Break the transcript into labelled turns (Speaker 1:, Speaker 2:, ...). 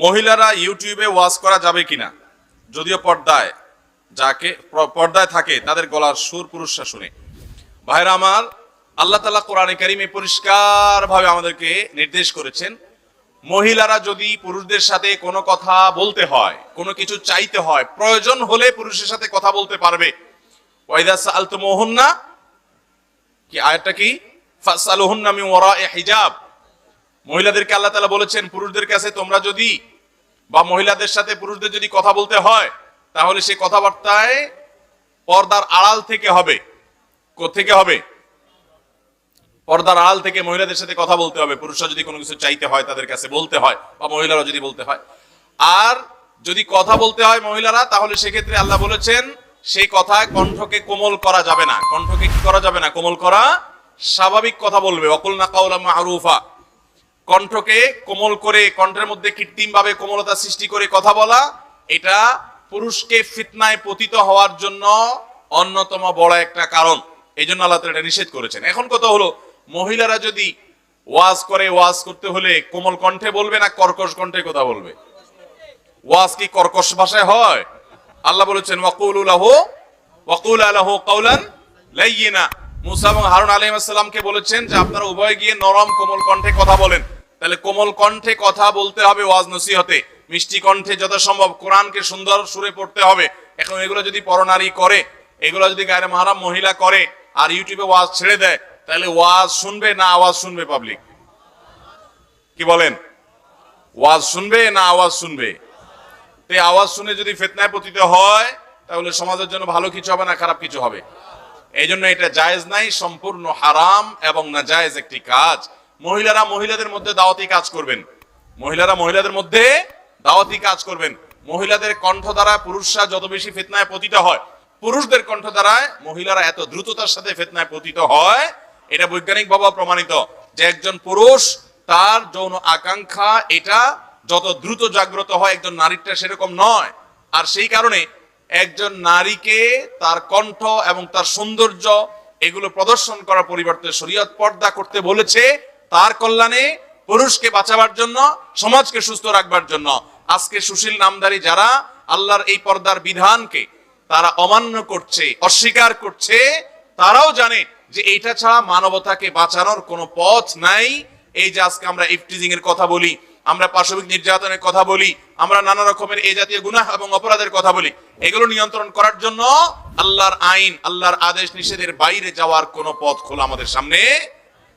Speaker 1: মহিলারা ইউটিউবে ওয়াজ করা যাবে কিনা? যদিও পর্দায় যাকে পর্দায় থাকে, তাদের গলার সুর পুরুষরা শুনে। ভাইরা আমার, আল্লাহ তালা কোরআনে কারিমে পরিষ্কার ভাবে আমাদেরকে নির্দেশ করেছেন, মহিলারা যদি পুরুষদের সাথে কোনো কথা বলতে হয়, কোনো কিছু চাইতে হয়, প্রয়োজন হলে পুরুষের সাথে কথা বলতে পারবে। ওয়াইদা সালতুমুহুন্না কি আয়াতটা কি? ফাসালুহুন্না মিন ওয়ারা'i হিজাব। মহিলাদেরকে আল্লাহ তালা বলেছেন, পুরুষদের কাছে তোমরা যদি বা মহিলাদের সাথে পুরুষদের যদি কথা বলতে হয়, তাহলে সে কথাবার্তায় পর্দার আড়াল থেকে হবে। থেকে হবে? পর্দার আড়াল থেকে মহিলাদের সাথে কথা বলতে হবে। পুরুষরা যদি কোনো কিছু চাইতে হয়, তাদের কাছে বলতে হয়, বা মহিলারা যদি বলতে হয়। আর যদি কথা বলতে হয় মহিলারা, তাহলে সেক্ষেত্রে আল্লাহ বলেছেন, সেই কথায় কণ্ঠকে কোমল করা যাবে না। কণ্ঠকে কি করা যাবে না? কোমল করা স্বাভাবিক কথা বলবে। অকুল না কাউলা মারুফা কণ্ঠকে কোমল করে, কণ্ঠের মধ্যে কৃত্রিম ভাবে কোমলতা সৃষ্টি করে কথা বলা, এটা পুরুষকে ফিতনায় পতিত হওয়ার জন্য অন্যতম বড় একটা কারণ। এই জন্য আল্লাহ এটা নিষেধ করেছেন। এখন কথা হলো, মহিলারা যদি ওয়াজ করে, ওয়াজ করতে হলে কোমল কণ্ঠে বলবে না কর্কশ কণ্ঠে কথা বলবে? ওয়াজ কি কর্কশ ভাষায় হয়? আল্লাহ বলেছেন, ওয়াকুলু ওয়াকুল আলাহু কাউলান লাইয়িনা। মুসা এবং হারুন বলেছেন যে আপনারা উভয় গিয়ে নরম কোমল কণ্ঠে কথা বলেন। তাহলে কোমল কণ্ঠে কথা বলতে হবে ওয়াজ নসিহতে। মিষ্টি কণ্ঠে যত সম্ভব কোরআনকে সুন্দর সুরে পড়তে হবে। এখন এগুলো যদি পরনারী করে, এগুলো যদি গায়ের মাহারাম মহিলা করে আর ইউটিউবে ওয়াজ ছেড়ে দেয়, তাহলে ওয়াজ শুনবে না আওয়াজ শুনবে পাবলিক কি বলেন? ওয়াজ শুনবে না আওয়াজ শুনবে? তো আওয়াজ শুনে যদি ফেতনায় পতিত হয়, তাহলে সমাজের জন্য ভালো কিছু হবে না খারাপ কিছু হবে? এই জন্য এটা জায়েজ নাই, সম্পূর্ণ হারাম এবং না জায়েজ একটি কাজ। মহিলারা মহিলাদের মধ্যে দাওয়াতি কাজ করবেন। মহিলারা মহিলাদের মধ্যে দাওয়াতি কাজ করবেন। মহিলাদের কণ্ঠ দ্বারা পুরুষরা যত বেশি ফেতনায় পতিত হয়, পুরুষদের কণ্ঠ দ্বারায় মহিলারা এত দ্রুততার সাথে ফেতনায় পতিত হয়, এটা বৈজ্ঞানিক ভাবে প্রমাণিত যে একজন পুরুষ তার যৌন আকাঙ্ক্ষা, এটা যত দ্রুত জাগ্রত হয় একজন নারীরটা সেরকম নয়। আর সেই কারণে একজন নারীকে তার কণ্ঠ এবং তার সৌন্দর্য এগুলো প্রদর্শন করার পরিবর্তে শরীয়ত পর্দা করতে বলেছে। তার কল্যাণে পুরুষকে বাঁচাবার জন্য, সমাজকে সুস্থ রাখবার জন্য। আজকে সুশীল নামদারি যারা, আল্লাহর এই পর্দার বিধানকে তারা অমান্য করছে, অস্বীকার করছে, তারাও জানে যে এটা ছাড়া মানবতাকে বাঁচানোর কোনো পথ নাই। এই যে আজকে আমরা ইফটিজিং এর কথা বলি, আমরা পাশবিক নির্যাতনের কথা বলি, আমরা নানা রকমের এই জাতীয় গুনাহ এবং অপরাধের কথা বলি, এগুলো নিয়ন্ত্রণ করার জন্য আল্লাহর আইন, আল্লাহর আদেশ নিষেধের বাইরে যাওয়ার কোনো পথ খোলা আমাদের সামনে